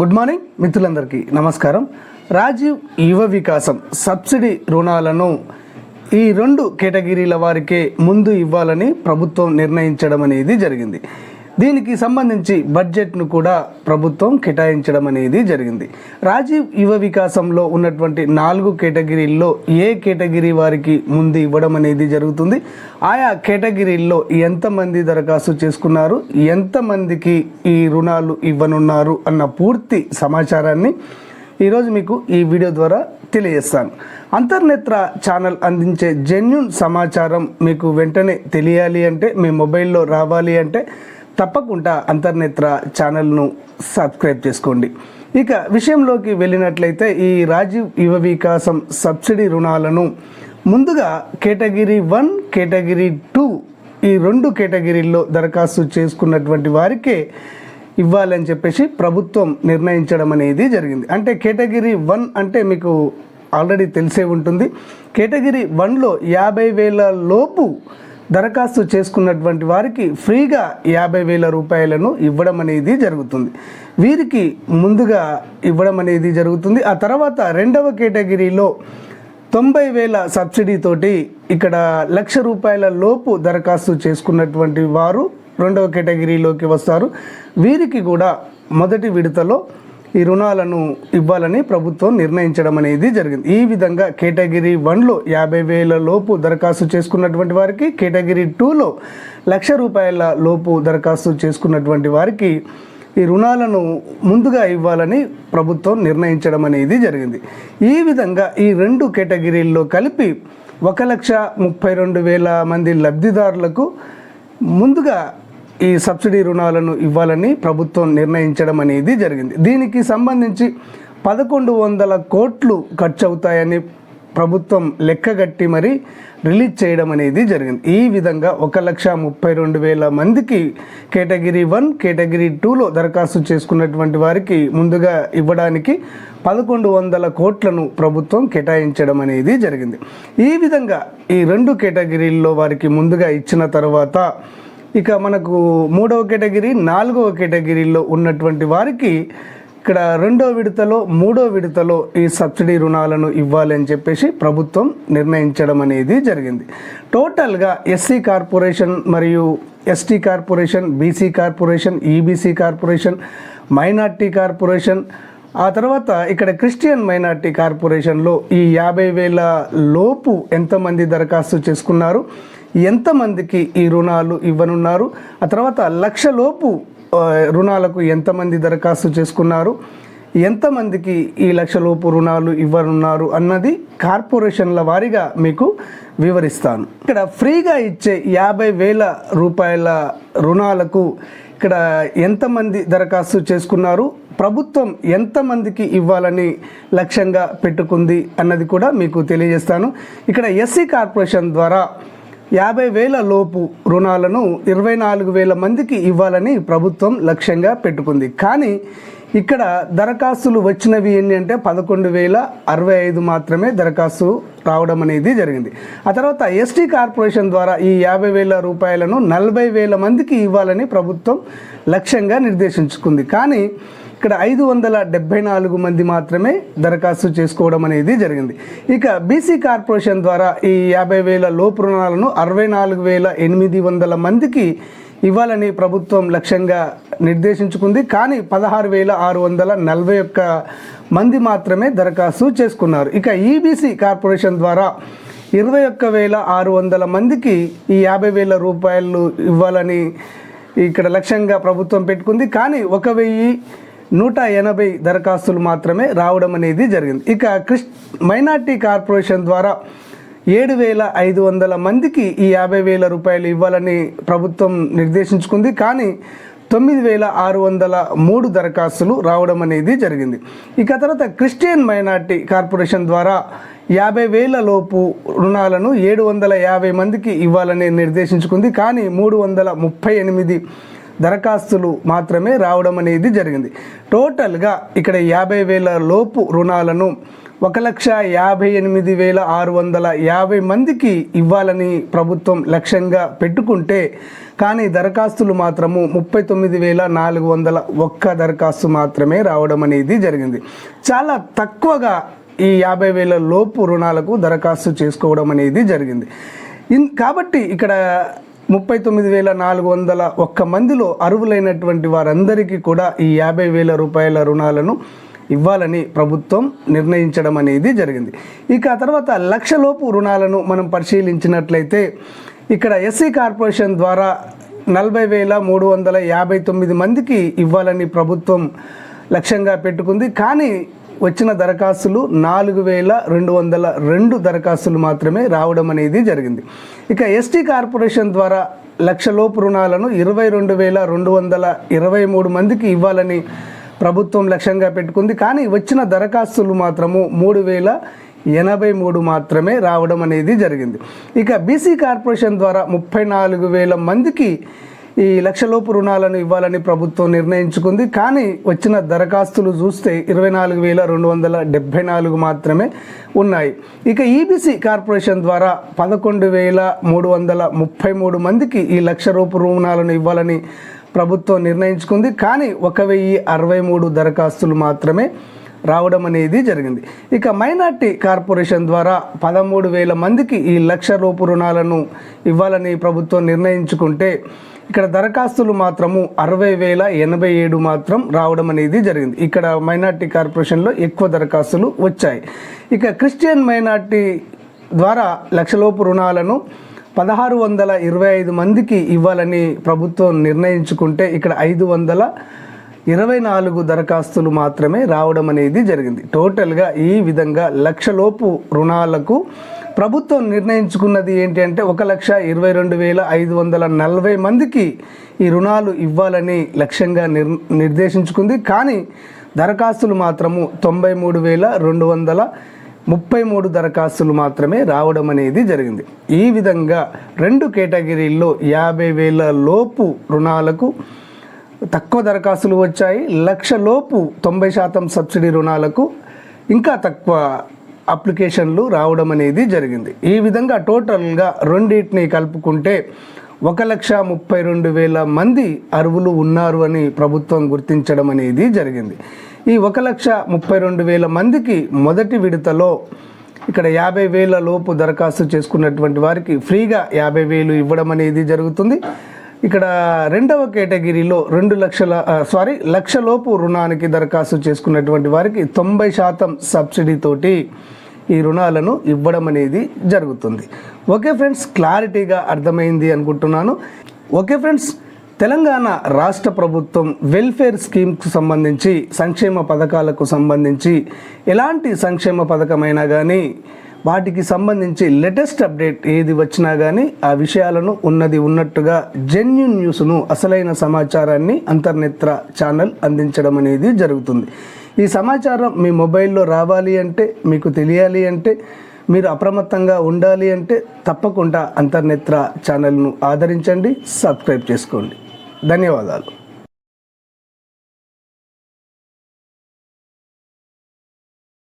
Good morning మిత్రులందరికీ నమస్కారం. రాజీవ్ యువ వికాసం సబ్సిడీ రుణాలను ఈ రెండు కేటగిరీల వారికే ముందు ఇవ్వాలని ప్రభుత్వం నిర్ణయించడం అనేది జరిగింది. దీనికి సంబంధించి బడ్జెట్ను కూడా ప్రభుత్వం కేటాయించడం అనేది జరిగింది. రాజీవ్ యువ వికాసంలో ఉన్నటువంటి నాలుగు కేటగిరీల్లో ఏ కేటగిరీ వారికి ముందు ఇవ్వడం అనేది జరుగుతుంది? ఆయా కేటగిరీల్లో ఎంతమంది దరఖాస్తు చేసుకున్నారు? ఎంతమందికి ఈ రుణాలు ఇవ్వనున్నారు? అన్న పూర్తి సమాచారాన్ని ఈరోజు మీకు ఈ వీడియో ద్వారా తెలియజేస్తాను. అంతర్నేత్ర ఛానల్ అందించే జెన్యున్ సమాచారం మీకు వెంటనే తెలియాలి అంటే మీ మొబైల్లో రావాలి అంటే తప్పకుండా అంతర్నేత్ర ఛానల్ను సబ్స్క్రైబ్ చేసుకోండి. ఇక విషయంలోకి వెళ్ళినట్లయితే ఈ రాజీవ్ యువ వికాసం సబ్సిడీ రుణాలను ముందుగా కేటగిరీ వన్ కేటగిరీ టూ ఈ రెండు కేటగిరీల్లో దరఖాస్తు చేసుకున్నటువంటి వారికే ఇవ్వాలని చెప్పేసి ప్రభుత్వం నిర్ణయించడం అనేది జరిగింది. అంటే కేటగిరీ వన్ అంటే మీకు ఆల్రెడీ తెలిసే ఉంటుంది. కేటగిరీ వన్లో యాభై వేల లోపు దరఖాస్తు చేసుకున్నటువంటి వారికి ఫ్రీగా యాభై వేల రూపాయలను ఇవ్వడం అనేది జరుగుతుంది. వీరికి ముందుగా ఇవ్వడం అనేది జరుగుతుంది. ఆ తర్వాత రెండవ కేటగిరీలో తొంభై వేల సబ్సిడీతోటి ఇక్కడ లక్ష రూపాయల లోపు దరఖాస్తు చేసుకున్నటువంటి వారు రెండవ కేటగిరీలోకి వస్తారు. వీరికి కూడా మొదటి విడతలో ఈ రుణాలను ఇవ్వాలని ప్రభుత్వం నిర్ణయించడం అనేది జరిగింది. ఈ విధంగా కేటగిరీ వన్లో యాభై వేల లోపు దరఖాస్తు చేసుకున్నటువంటి వారికి కేటగిరీ టూలో లక్ష రూపాయల లోపు దరఖాస్తు చేసుకున్నటువంటి వారికి ఈ రుణాలను ముందుగా ఇవ్వాలని ప్రభుత్వం నిర్ణయించడం అనేది జరిగింది. ఈ విధంగా ఈ రెండు కేటగిరీల్లో కలిపి ఒక లక్ష ముప్పై రెండు వేల మంది లబ్ధిదారులకు ముందుగా ఈ సబ్సిడీ రుణాలను ఇవ్వాలని ప్రభుత్వం నిర్ణయించడం అనేది జరిగింది. దీనికి సంబంధించి పదకొండు వందల కోట్లు ఖర్చు అవుతాయని ప్రభుత్వం లెక్కగట్టి మరి రిలీజ్ చేయడం అనేది జరిగింది. ఈ విధంగా ఒక లక్ష ముప్పై రెండు వేల మందికి కేటగిరీ వన్ కేటగిరీ టూలో దరఖాస్తు చేసుకున్నటువంటి వారికి ముందుగా ఇవ్వడానికి పదకొండు వందల కోట్లను ప్రభుత్వం కేటాయించడం అనేది జరిగింది. ఈ విధంగా ఈ రెండు కేటగిరీల్లో వారికి ముందుగా ఇచ్చిన తర్వాత ఇక మనకు మూడవ కేటగిరీ నాలుగవ కేటగిరీలో ఉన్నటువంటి వారికి ఇక్కడ రెండో విడతలో మూడో విడతలో ఈ సబ్సిడీ రుణాలను ఇవ్వాలని చెప్పేసి ప్రభుత్వం నిర్ణయించడం అనేది జరిగింది. టోటల్గా ఎస్సీ కార్పొరేషన్ మరియు ST corporation BC corporation EBC corporation minority corporation ఆ తర్వాత ఇక్కడ క్రిస్టియన్ మైనార్టీ కార్పొరేషన్లో ఈ యాభై వేల లోపు ఎంతమంది దరఖాస్తు చేసుకున్నారు? ఎంతమందికి ఈ రుణాలు ఇవ్వనున్నారు? ఆ తర్వాత లక్ష లోపు రుణాలకు ఎంతమంది దరఖాస్తు చేసుకున్నారు? ఎంతమందికి ఈ లక్షలోపు రుణాలు ఇవ్వనున్నారు అన్నది కార్పొరేషన్ల వారీగా మీకు వివరిస్తాను. ఇక్కడ ఫ్రీగా ఇచ్చే యాభై వేల రూపాయల రుణాలకు ఇక్కడ ఎంతమంది దరఖాస్తు చేసుకున్నారు? ప్రభుత్వం ఎంతమందికి ఇవ్వాలని లక్ష్యంగా పెట్టుకుంది అన్నది కూడా మీకు తెలియజేస్తాను. ఇక్కడ ఎస్సీ కార్పొరేషన్ ద్వారా యాభై వేల లోపు రుణాలను ఇరవై నాలుగు వేల మందికి ఇవ్వాలని ప్రభుత్వం లక్ష్యంగా పెట్టుకుంది. కానీ ఇక్కడ దరఖాస్తులు వచ్చినవి ఏంటి అంటే పదకొండు వేల అరవై ఐదు మాత్రమే దరఖాస్తు రావడం అనేది జరిగింది. ఆ తర్వాత ఎస్టీ కార్పొరేషన్ ద్వారా ఈ యాభై వేల రూపాయలను నలభై వేల మందికి ఇవ్వాలని ప్రభుత్వం లక్ష్యంగా నిర్దేశించుకుంది. కానీ ఇక్కడ ఐదు వందల డెబ్బై నాలుగు మంది మాత్రమే దరఖాస్తు చేసుకోవడం అనేది జరిగింది. ఇక బీసీ కార్పొరేషన్ ద్వారా ఈ యాభై వేల లోపు రుణాలను అరవై నాలుగు వేల ఎనిమిది వందల మందికి ఇవ్వాలని ప్రభుత్వం లక్ష్యంగా నిర్దేశించుకుంది. కానీ పదహారు వేల ఆరు వందల నలభై ఒక్క మంది మాత్రమే దరఖాస్తు చేసుకున్నారు. ఇక ఈబీసీ కార్పొరేషన్ ద్వారా ఇరవై ఒక్క వేల ఆరు వందల మందికి ఈ యాభై వేల రూపాయలు ఇవ్వాలని ఇక్కడ లక్ష్యంగా ప్రభుత్వం పెట్టుకుంది. కానీ ఒక వెయ్యి నూట ఎనభై దరఖాస్తులు మాత్రమే రావడం అనేది జరిగింది. ఇక క్రిస్ మైనార్టీ కార్పొరేషన్ ద్వారా ఏడు వేల ఐదు వందల మందికి ఈ యాభై వేల రూపాయలు ఇవ్వాలని ప్రభుత్వం నిర్దేశించుకుంది. కానీ తొమ్మిది వేల ఆరు వందల మూడు దరఖాస్తులు రావడం అనేది జరిగింది. ఇక తర్వాత క్రిస్టియన్ మైనార్టీ కార్పొరేషన్ ద్వారా యాభై వేల లోపు రుణాలను ఏడు వందల యాభై మందికి ఇవ్వాలని నిర్దేశించుకుంది. కానీ మూడు వందల ముప్పై ఎనిమిది దరఖాస్తులు మాత్రమే రావడం అనేది జరిగింది. టోటల్గా ఇక్కడ యాభై వేల లోపు రుణాలను ఒక లక్ష యాభై ఎనిమిది వేల ఆరు వందల యాభై మందికి ఇవ్వాలని ప్రభుత్వం లక్ష్యంగా పెట్టుకుంటే కానీ దరఖాస్తులు మాత్రము ముప్పై తొమ్మిది వేల నాలుగు వందల ఒక్క దరఖాస్తు మాత్రమే రావడం అనేది జరిగింది. చాలా తక్కువగా ఈ యాభై వేల లోపు రుణాలకు దరఖాస్తు చేసుకోవడం అనేది జరిగింది. ఇన్ కాబట్టి ఇక్కడ ముప్పై తొమ్మిది వేల నాలుగు వందల ఒక్క మందిలో అర్హులైనటువంటి వారందరికీ కూడా ఈ యాభై వేల రూపాయల రుణాలను ఇవ్వాలని ప్రభుత్వం నిర్ణయించడం అనేది జరిగింది. ఇక ఆ తర్వాత లక్షలోపు రుణాలను మనం పరిశీలించినట్లయితే ఇక్కడ ఎస్సీ కార్పొరేషన్ ద్వారా నలభై వేల మూడు వందల యాభై తొమ్మిది మందికి ఇవ్వాలని ప్రభుత్వం లక్ష్యంగా పెట్టుకుంది. కానీ వచ్చిన దరఖాస్తులు నాలుగు వేల రెండు వందల రెండు దరఖాస్తులు మాత్రమే రావడం అనేది జరిగింది. ఇక ఎస్టీ కార్పొరేషన్ ద్వారా లక్షలోపు రుణాలను ఇరవై రెండు వేల రెండు వందల ఇరవై మూడు మందికి ఇవ్వాలని ప్రభుత్వం లక్ష్యంగా పెట్టుకుంది. కానీ వచ్చిన దరఖాస్తులు మాత్రము మూడు వేల ఎనభై మూడు మాత్రమే రావడం అనేది జరిగింది. ఇక బీసీ కార్పొరేషన్ ద్వారా ముప్పై నాలుగు వేల మందికి ఈ లక్షలోపు రుణాలను ఇవ్వాలని ప్రభుత్వం నిర్ణయించుకుంది. కానీ వచ్చిన దరఖాస్తులు చూస్తే ఇరవై నాలుగు వేల రెండు వందల డెబ్భై నాలుగు మాత్రమే ఉన్నాయి. ఇక ఈబీసీ కార్పొరేషన్ ద్వారా పదకొండు వేల మూడు వందల ముప్పై మూడు మందికి ఈ లక్ష రూపు రుణాలను ఇవ్వాలని ప్రభుత్వం నిర్ణయించుకుంది. కానీ ఒక వెయ్యి అరవై మూడు దరఖాస్తులు మాత్రమే రావడం అనేది జరిగింది. ఇక మైనార్టీ కార్పొరేషన్ ద్వారా పదమూడు వేల మందికి ఈ లక్ష రూపు రుణాలను ఇవ్వాలని ప్రభుత్వం నిర్ణయించుకుంటే ఇక్కడ దరఖాస్తులు మాత్రము అరవై వేల ఎనభై ఏడు మాత్రం రావడం అనేది జరిగింది. ఇక్కడ మైనార్టీ కార్పొరేషన్లో ఎక్కువ దరఖాస్తులు వచ్చాయి. ఇక క్రిస్టియన్ మైనార్టీ ద్వారా లక్షలోపు రుణాలను పదహారు వందల ఇరవై ఐదు మందికి ఇవ్వాలని ప్రభుత్వం నిర్ణయించుకుంటే ఇక్కడ ఐదు వందల ఇరవై నాలుగు దరఖాస్తులు మాత్రమే రావడం అనేది జరిగింది. టోటల్గా ఈ విధంగా లక్షలోపు రుణాలకు ప్రభుత్వం నిర్ణయించుకున్నది ఏంటి అంటే ఒక లక్ష ఇరవై రెండు వేల ఐదు వందల నలభై మందికి ఈ రుణాలు ఇవ్వాలని లక్ష్యంగా నిర్ నిర్దేశించుకుంది. కానీ దరఖాస్తులు మాత్రము తొంభై మూడు వేల రెండు వందల ముప్పై మూడు దరఖాస్తులు మాత్రమే రావడం అనేది జరిగింది. ఈ విధంగా రెండు కేటగిరీల్లో యాభై వేల లోపు రుణాలకు తక్కువ దరఖాస్తులు వచ్చాయి. లక్షలోపు తొంభై శాతం సబ్సిడీ రుణాలకు ఇంకా తక్కువ అప్లికేషన్లు రావడం అనేది జరిగింది. ఈ విధంగా టోటల్గా రెండింటిని కలుపుకుంటే ఒక లక్ష ముప్పై రెండు వేల మంది అరువులు ఉన్నారు అని ప్రభుత్వం గుర్తించడం అనేది జరిగింది. ఈ ఒక లక్ష ముప్పై రెండు వేల మందికి మొదటి విడతలో ఇక్కడ యాభై వేల లోపు దరఖాస్తు చేసుకున్నటువంటి వారికి ఫ్రీగా యాభై వేలు ఇవ్వడం అనేది జరుగుతుంది. ఇక్కడ రెండవ కేటగిరీలో రెండు లక్షల సారీ లక్షలోపు రుణానికి దరఖాస్తు చేసుకున్నటువంటి వారికి తొంభై శాతం సబ్సిడీతోటి ఈ రుణాలను ఇవ్వడం అనేది జరుగుతుంది. ఓకే ఫ్రెండ్స్ క్లారిటీగా అర్థమైంది అనుకుంటున్నాను. ఓకే ఫ్రెండ్స్ తెలంగాణ రాష్ట్ర ప్రభుత్వం వెల్ఫేర్ స్కీమ్కు సంబంధించి సంక్షేమ పథకాలకు సంబంధించి ఎలాంటి సంక్షేమ పథకమైనా కానీ వాటికి సంబంధించి లేటెస్ట్ అప్డేట్ ఏది వచ్చినా కానీ ఆ విషయాలను ఉన్నది ఉన్నట్టుగా జెన్యున్ న్యూస్ను అసలైన సమాచారాన్ని అంతర్నేత్ర ఛానల్ అందించడం అనేది జరుగుతుంది. ఈ సమాచారం మీ మొబైల్లో రావాలి అంటే మీకు తెలియాలి అంటే మీరు అప్రమత్తంగా ఉండాలి అంటే తప్పకుండా అంతర్నేత్ర ఛానల్ను ఆదరించండి సబ్స్క్రైబ్ చేసుకోండి. ధన్యవాదాలు.